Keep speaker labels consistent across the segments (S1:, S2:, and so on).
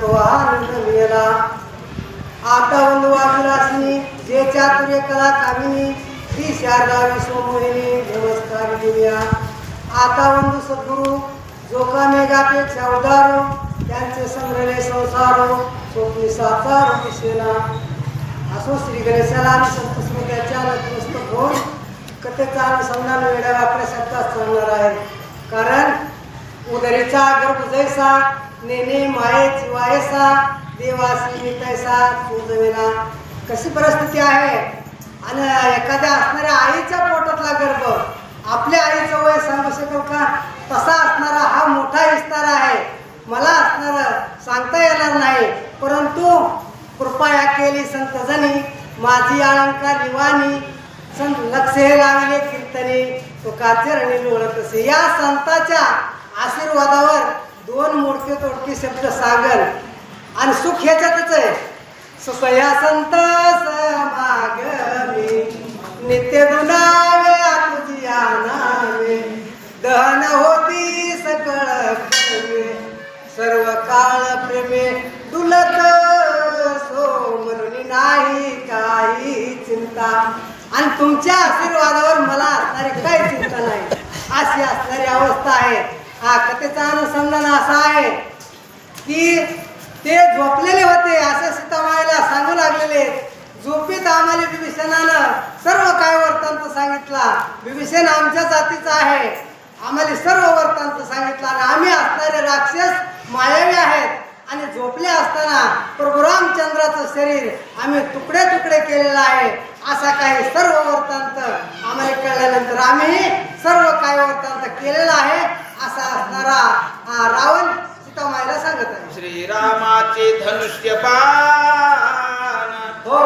S1: तो आनंद मिळला आता ಒಂದು ವಾಸುಲಾಸಿನಿ जे चातुर्य कला कामिनी ती शारदा विश्वमोहिनी देवस्थानी दुनिया आता ಒಂದು सद्गुरु जो का मेघापेक्षा उदारो त्यांचे संग्रहे संसार स्वप्नी साकार दिसेना असो श्री गणेशाला आणि संत स्मृत्याच्या नतमस्तक होऊन कथेचा अनुसंधान वेड्या वाकड्या शब्दात सांगणार आहे कारण उदरीचा गर्भ जैसा नेने माये वायसा देवासी मितायसा तुझवेना कशी परिस्थिती आहे? आणि एखाद्या असणाऱ्या आईच्या पोटातला गर्भ आपल्या आईचं वय सांगू शकेल का? तसा असणारा हा मोठा विस्तार आहे. मला असणारं सांगता येणार नाही. परंतु कृपया केली संतजनी माझी अलंकार निवानी संत लक्ष हे लावले कीर्तने तो काचरणी लोळत असे. या संताच्या आशीर्वादावर दोन मोडके तोडके शब्द सागर. आणि सुख ह्याच्यातच आहे. सुखया संत समाग नित्य दुनावे तुझी आनावे दहन होती सकळ सर्व काळ प्रेमे डुलत सो नाही काही चिंता. आणि तुमच्या आशीर्वादावर मला असणारी काही चिंता नाही. अशी असणारी अवस्था आहे. हा कथेचा अनुसंधान असा आहे. की ते झोपलेले होते असे सीतामाईला सांगू लागलेले. झोपेत आम्हाला बिभीषणानं सर्व काय वर्तांत सांगितला. बिभीषण आमच्या जातीचा आहे. आम्हाला सर्व वर्तांत सांगितला. आणि आम्ही असणारे राक्षस मायावी आहेत. आणि झोपले असताना प्रभू रामचंद्राचं शरीर आम्ही तुकडे तुकडे केलेलं आहे. असा काही सर्व वर्तांत आम्हाला कळल्यानंतर आम्ही सर्व काय वर्तांत केलेला आहे. असा असणारा हा रावण सीतामाईला सांगत आहे
S2: श्रीरामाचे धनुष्य बाण
S1: हो.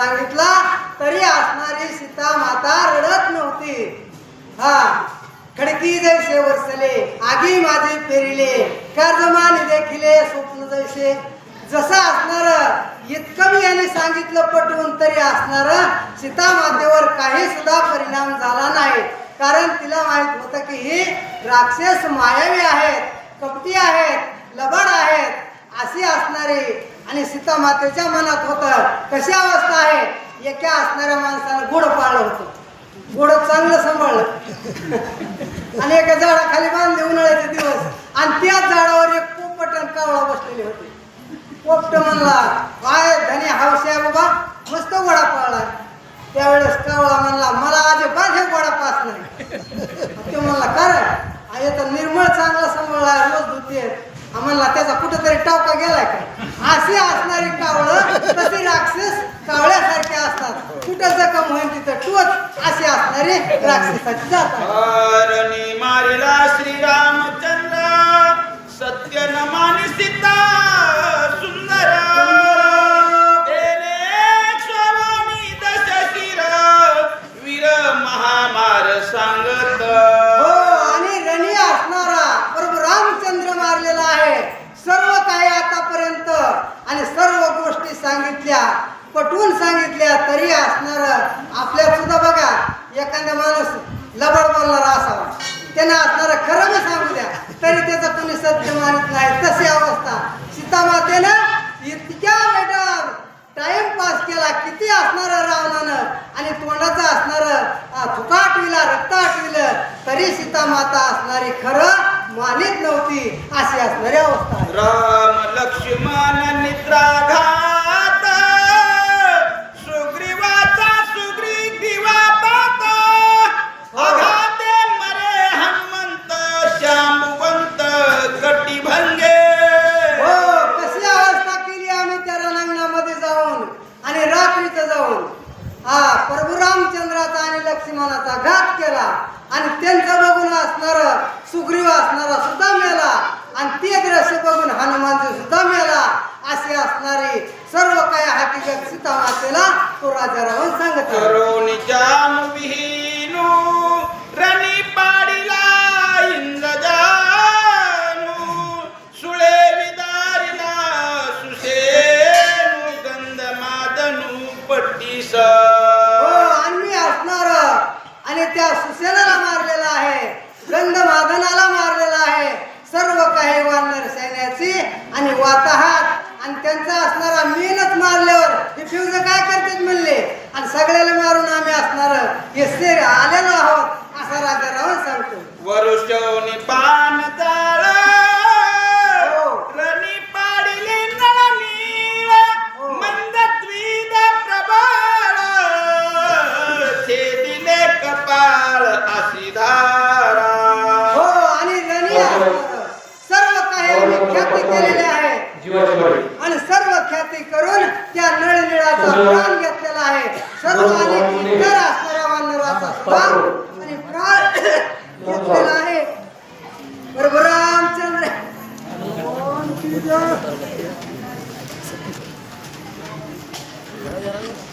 S1: सांगितला तरी असणारी सीता माता रडत नव्हती. हा खडकी जैसे वरसले आगी माझे पेरिले कर्जमान देखिले स्वप्न जैसे. जसं असणार इतकं मी याने सांगितलं पटवून तरी असणार सीता मातेवर काही सुद्धा परिणाम झाला नाही. कारण तिला माहीत होतं की ही राक्षस मायावी आहेत. कपटी आहेत लबाड आहेत अशी असणारी आणि सीता मातेच्या मनात होतं कशी अवस्था आहे? एका असणाऱ्या माणसानं गोड पाळलं होतं. गोड चांगलं सांभाळलं. आणि एका झाडाखाली बांधले उन्हाळ्याचे दिवस. आणि त्याच झाडावर एक पोपटन कावळा बसलेले होते. पोपट म्हणला काय धनी हौश आहे बाबा? मस्त गोडा पाळला. त्यावेळेस कावळा म्हणला मला अजिबात हे गोडा पास नाही. ते म्हणला कारण आहे तर निर्मळ चांगला सांभाळला रोज धुते म्हणला त्याचा कुठंतरी टावका गेलाय का? अशी असणारी कावळं तसे राक्षस कावळ्यासारखे असतात. कुठं जखम होईल तिथं टोच अशी असणारे राक्षसाची
S2: जातात मारिला श्रीरामचंद्र सत्य नमानी सीता.
S1: सांगितल्या पटवून सांगितल्या तरी असणार आपल्यात सुद्धा बघा एखादा माणूस लबड बोलणारा असावा. त्यांना असणार खरं मी सांगू द्या तरी त्याचं कोणी सत्य मानत नाही. तशी अवस्था. सीतामातेनं इतक्या बेटा टाइमपास केला किती असणार रावणानं आणि तोंडाचं असणार थुका आटविला रक्त आटविलं तरी सीतामाता असणारी खरं मानित नव्हती अशी असणारी अवस्था
S2: राम लक्ष्मण निद्राघात
S1: सुद्धा मेला आणि ते दृश्य बघून हनुमानजी सुद्धा मेला असे असणारी सर्व काही हकीकत सीता मातेला तो राजा रावण सांगत त्या सुसेनाला मारलेला आहे. गंधमादनाला मारलेला आहे. सर्व काही वानर सैन्याची आणि वाताहात. आणि त्यांचा असणारा मीनच मारल्यावर हे फ्यूज काय करतात म्हणले? आणि सगळ्याला मारून आम्ही असणार हे सेर आले सर्व काही ख्याती केलेली आहे आणि सर्व ख्याती करून त्या नळनिळाचा प्राण घेतलेला आहे. सर्व आणि इतर घेतलेला आहे. बरोबर रामचंद्र. Oh,